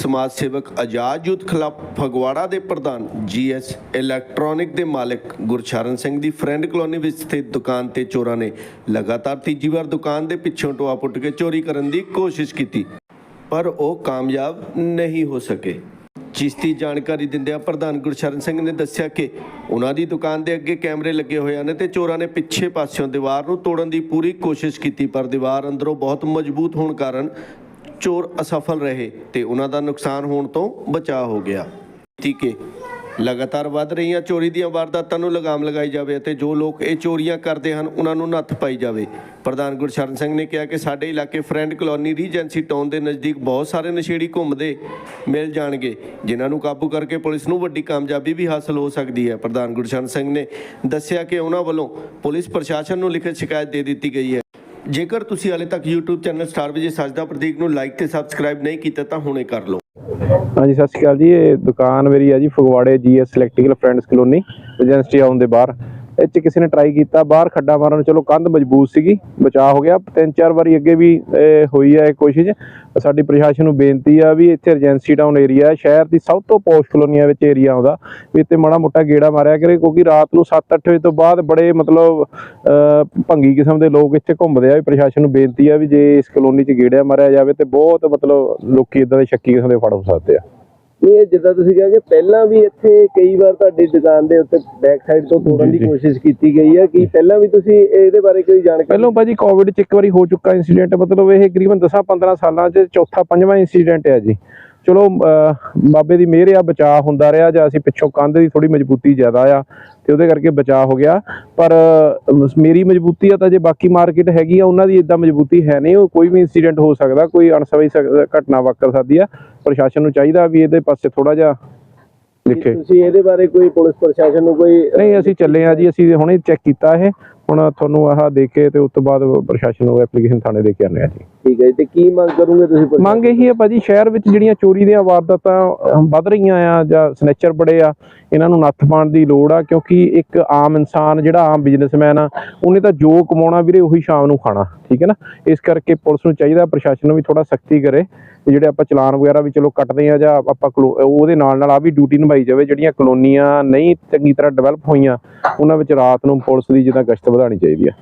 ਸਮਾਜ ਸੇਵਕ ਆਜ਼ਾਦ youth club Phagwara ਦੇ ਪ੍ਰਧਾਨ ਜੀਐਸ ਇਲੈਕਟ੍ਰੋਨਿਕ ਦੇ ਮਾਲਕ ਗੁਰਚਰਨ ਸਿੰਘ ਦੀ ਫਰੈਂਡ ਕਲੋਨੀ ਵਿੱਚ ਸਥਿਤ ਦੁਕਾਨ ਤੇ ਚੋਰਾਂ ਨੇ ਲਗਾਤਾਰ ਤੀਜੀ ਵਾਰ ਦੁਕਾਨ ਦੇ ਪਿੱਛੋਂ ਟੋਆ ਪੁੱਟ ਕੇ ਚੋਰੀ ਕਰਨ ਦੀ ਕੋਸ਼ਿਸ਼ ਕੀਤੀ, ਪਰ ਉਹ ਕਾਮਯਾਬ ਨਹੀਂ ਹੋ ਸਕੇ। ਜਿਸ ਦੀ ਜਾਣਕਾਰੀ ਦਿੰਦਿਆਂ ਪ੍ਰਧਾਨ ਗੁਰਸ਼ਰਨ ਸਿੰਘ ਨੇ ਦੱਸਿਆ ਕਿ ਉਹਨਾਂ ਦੀ ਦੁਕਾਨ ਦੇ ਅੱਗੇ ਕੈਮਰੇ ਲੱਗੇ ਹੋਏ ਹਨ ਤੇ ਚੋਰਾਂ ਨੇ ਪਿੱਛੇ ਪਾਸਿਓਂ ਦੀਵਾਰ ਨੂੰ ਤੋੜਨ ਦੀ ਪੂਰੀ ਕੋਸ਼ਿਸ਼ ਕੀਤੀ, ਪਰ ਦੀਵਾਰ ਅੰਦਰੋਂ ਬਹੁਤ ਮਜ਼ਬੂਤ ਹੋਣ ਕਾਰਨ ਚੋਰ ਅਸਫਲ ਰਹੇ ਤੇ ਉਹਨਾਂ ਦਾ ਨੁਕਸਾਨ ਹੋਣ ਤੋਂ ਬਚਾਅ ਹੋ ਗਿਆ। ਟੀਕੇ ਲਗਾਤਾਰ ਵੱਧ ਰਹੀਆਂ ਚੋਰੀ ਦੀਆਂ ਵਾਰਦਾਤਾਂ ਨੂੰ ਲਗਾਮ ਲਗਾਈ ਜਾਵੇ ਅਤੇ ਜੋ ਲੋਕ ਇਹ ਚੋਰੀਆਂ ਕਰਦੇ ਹਨ, ਉਹਨਾਂ ਨੂੰ ਨੱਥ ਪਾਈ ਜਾਵੇ। ਪ੍ਰਧਾਨ ਗੁਰਸ਼ਰਨ ਸਿੰਘ ਨੇ ਕਿਹਾ ਕਿ ਸਾਡੇ ਇਲਾਕੇ ਫਰੈਂਡ ਕਲੋਨੀ ਰੀਜੈਂਸੀ ਟਾਊਨ ਦੇ ਨਜ਼ਦੀਕ ਬਹੁਤ ਸਾਰੇ ਨਸ਼ੇੜੀ ਘੁੰਮਦੇ ਮਿਲ ਜਾਣਗੇ, ਜਿਨ੍ਹਾਂ ਨੂੰ ਕਾਬੂ ਕਰਕੇ ਪੁਲਿਸ ਨੂੰ ਵੱਡੀ ਕਾਮਯਾਬੀ ਵੀ ਹਾਸਲ ਹੋ ਸਕਦੀ ਹੈ। ਪ੍ਰਧਾਨ ਗੁਰਸ਼ਰਨ ਸਿੰਘ ਨੇ ਦੱਸਿਆ ਕਿ ਉਹਨਾਂ ਵੱਲੋਂ ਪੁਲਿਸ ਪ੍ਰਸ਼ਾਸਨ ਨੂੰ ਲਿਖਤ ਸ਼ਿਕਾਇਤ ਦੇ ਦਿੱਤੀ ਗਈ ਹੈ। ਜੇਕਰ ਤੁਸੀਂ ਹਾਲੇ ਤੱਕ YouTube channel Star Vijay Sajda Prateek ਨੂੰ ਲਾਈਕ ਤੇ ਸਬਸਕ੍ਰਾਈਬ ਨਹੀਂ ਕੀਤਾ ਤਾਂ ਹੁਣੇ ਕਰ ਲਓ। ਹਾਂਜੀ, ਸਤਿ ਸ਼੍ਰੀ ਅਕਾਲ ਜੀ। ਇਹ ਦੁਕਾਨ ਮੇਰੀ ਹੈ ਜੀ ਫਗਵਾੜੇ GS Electrical friends colony agency ਆਉਣ ਦੇ ਬਾਹਰ। ਇਹ 'ਚ ਕਿਸੇ ਨੇ ਟਰਾਈ ਕੀਤਾ ਬਾਹਰ ਖੱਡਾ ਮਾਰਨ ਚਲੋ ਕੰਧ ਮਜ਼ਬੂਤ ਸੀਗੀ ਬਚਾਅ ਹੋ ਗਿਆ। ਤਿੰਨ ਚਾਰ ਵਾਰੀ ਅੱਗੇ ਵੀ ਇਹ ਹੋਈ ਹੈ ਇਹ ਕੋਸ਼ਿਸ਼। ਸਾਡੀ ਪ੍ਰਸ਼ਾਸਨ ਨੂੰ ਬੇਨਤੀ ਆ ਵੀ ਇੱਥੇ ਏਜੰਸੀ ਟਾਊਨ ਏਰੀਆ ਹੈ ਸ਼ਹਿਰ ਦੀ ਸਭ ਤੋਂ ਪੌਸ਼ ਕਲੋਨੀਆਂ ਵਿੱਚ ਏਰੀਆ ਆਉਂਦਾ। ਵੀ ਇੱਥੇ ਮਾੜਾ ਮੋਟਾ ਗੇੜਾ ਮਾਰਿਆ ਕਰੇ ਕਿਉਂਕਿ ਰਾਤ ਨੂੰ 7-8 ਵਜੇ ਤੋਂ ਬਾਅਦ ਬੜੇ ਮਤਲਬ ਅਹ, ਭੰਗੀ ਕਿਸਮ ਦੇ ਲੋਕ ਇੱਥੇ ਘੁੰਮਦੇ ਆ। ਵੀ ਪ੍ਰਸ਼ਾਸਨ ਨੂੰ ਬੇਨਤੀ ਆ ਵੀ ਜੇ ਇਸ ਕਲੋਨੀ 'ਚ ਗੇੜਾ ਮਾਰਿਆ ਜਾਵੇ ਤੇ ਬਹੁਤ ਮਤਲਬ ਲੋਕੀ ਇਦਾਂ ਦੇ ਸ਼ੱਕੀ ਕਿਸਮ ਦੇ ਫੜ ਹੋ ਸਕਦੇ ਆ। ਇਹ ਜਿੱਦਾਂ ਤੁਸੀਂ ਕਿਹਾ ਕਿ ਪਹਿਲਾਂ ਵੀ ਇੱਥੇ ਕਈ ਵਾਰ ਤੁਹਾਡੀ ਦੁਕਾਨ ਦੇ ਉੱਤੇ ਬੈਕ ਸਾਈਡ ਤੋਂ ਤੋੜਨ ਦੀ। ਕੋਸ਼ਿਸ਼ ਕੀਤੀ ਗਈ ਹੈ ਕਿ ਪਹਿਲਾਂ ਵੀ ਤੁਸੀਂ ਇਹਦੇ ਬਾਰੇ ਕੋਈ ਜਾਣਕਾਰੀ ਪਹਿਲਾਂ ਭਾਜੀ ਕੋਵਿਡ 'ਚ ਇੱਕ ਵਾਰੀ ਹੋ ਚੁੱਕਾ ਇਨਸੀਡੈਂਟ ਮਤਲਬ ਇਹ ਤਕਰੀਬਨ 10-15 ਸਾਲਾਂ 'ਚ ਚੌਥਾ ਪੰਜਵਾਂ ਇਨਸੀਡੈਂਟ ਹੈ ਜੀ ਚਲੋ ਬਾਬੇ ਦੀ ਮਿਹਰ ਆ ਬਚਾਅ ਹੁੰਦਾ ਰਿਹਾ ਜਾਂ ਅਸੀਂ ਪਿੱਛੋਂ ਕੰਧ ਦੀ ਥੋੜੀ ਮਜ਼ਬੂਤੀ ਜ਼ਿਆਦਾ ਆ ਤੇ ਉਹਦੇ ਕਰਕੇ ਬਚਾਅ ਹੋ ਗਿਆ। ਪਰ ਮੇਰੀ ਮਜ਼ਬੂਤੀ ਆ ਤਾਂ ਜੇ ਬਾਕੀ ਮਾਰਕੀਟ ਹੈਗੀ ਆ ਉਹਨਾਂ ਦੀ ਇਦਾਂ ਮਜ਼ਬੂਤੀ ਹੈ ਨਹੀਂ। ਉਹ ਕੋਈ ਵੀ ਇਨਸੀਡੈਂਟ ਹੋ ਸਕਦਾ ਕੋਈ ਅਣਸਵੀ ਸਕ- ਘਟਨਾ ਵਾਪਰ ਸਕਦੀ ਆ ਪ੍ਰਸ਼ਾਸਨ ਨੂੰ ਚਾਹੀਦਾ ਵੀ ਇਹਦੇ ਪਾਸੇ ਥੋੜਾ ਜਿਹਾ ਦੇਖੇ। ਤੁਸੀਂ ਇਹਦੇ ਬਾਰੇ ਕੋਈ ਪੁਲਿਸ ਪ੍ਰਸ਼ਾਸਨ ਨੂੰ ਕੋਈ ਨਹੀਂ ਅਸੀਂ ਚੱਲੇ ਆ ਜੀ ਅਸੀਂ ਹੁਣੇ ਚੈੱਕ ਕੀਤਾ ਇਹ। ਹੁਣ ਤੁਹਾਨੂੰ ਆਹ ਦੇ ਕੇ ਤੇ ਉਸ ਤੋਂ ਬਾਅਦ ਪ੍ਰਸ਼ਾਸਨ ਨੂੰ ਐਪਲੀਕੇਸ਼ਨ ਥਾਣੇ ਦੇ ਕੇ ਆਨੇ ਆ ਜੀ। ਠੀਕ ਹੈ ਤੇ ਕੀ ਮੰਗ ਕਰੋਗੇ ਤੁਸੀਂ ਮੰਗ ਇਹੀ ਹੈ ਭਾਜੀ ਸ਼ਹਿਰ ਵਿੱਚ ਜਿਹੜੀਆਂ ਚੋਰੀ ਦੀਆਂ ਵਾਰਦਾਤਾਂ ਵੱਧ ਰਹੀਆਂ ਆ ਜਾਂ ਸਨੈਚਰ ਬੜੇ ਆ ਇਹਨਾਂ ਨੂੰ ਨੱਥ ਪਾਉਣ ਦੀ ਲੋੜ ਆ ਕਿਉਂਕਿ ਇੱਕ ਆਮ ਇਨਸਾਨ ਜਿਹੜਾ ਆਮ ਬਿਜ਼ਨਸਮੈਨ ਆ ਉਹਨੇ ਤਾਂ ਜੋ ਕਮਾਉਣਾ ਵੀਰੇ ਉਹੀ ਸ਼ਾਮ ਨੂੰ ਖਾਣਾ ਠੀਕ ਹੈ ਨਾ? ਇਸ ਕਰਕੇ ਪੁਲਿਸ ਨੂੰ ਚਾਹੀਦਾ ਪ੍ਰਸ਼ਾਸਨ ਨੂੰ ਵੀ ਥੋੜਾ ਸਖਤੀ ਕਰੇ ਤੇ ਜਿਹੜੇ ਆਪਾਂ ਚਲਾਨ ਵਗੈਰਾ ਵੀ ਚਲੋ ਕੱਟਦੇ ਆ ਜਾਂ ਆਪਾਂ ਉਹਦੇ ਨਾਲ ਨਾਲ ਆ ਵੀ ਡਿਊਟੀ ਨਿਭਾਈ ਜਾਵੇ ਜਿਹੜੀਆਂ ਕਲੋਨੀਆਂ ਨਹੀਂ ਚੰਗੀ ਤਰ੍ਹਾਂ ਡਿਵੈਲਪ ਹੋਈਆਂ ਉਹਨਾਂ ਵਿੱਚ ਰਾਤ ਨੂੰ ਪੁਲਿਸ ਦੀ ਜਿੱਦਾਂ ਗਸ਼ਤ ਵਧਾਉਣੀ ਚਾਹੀਦੀ ਆ।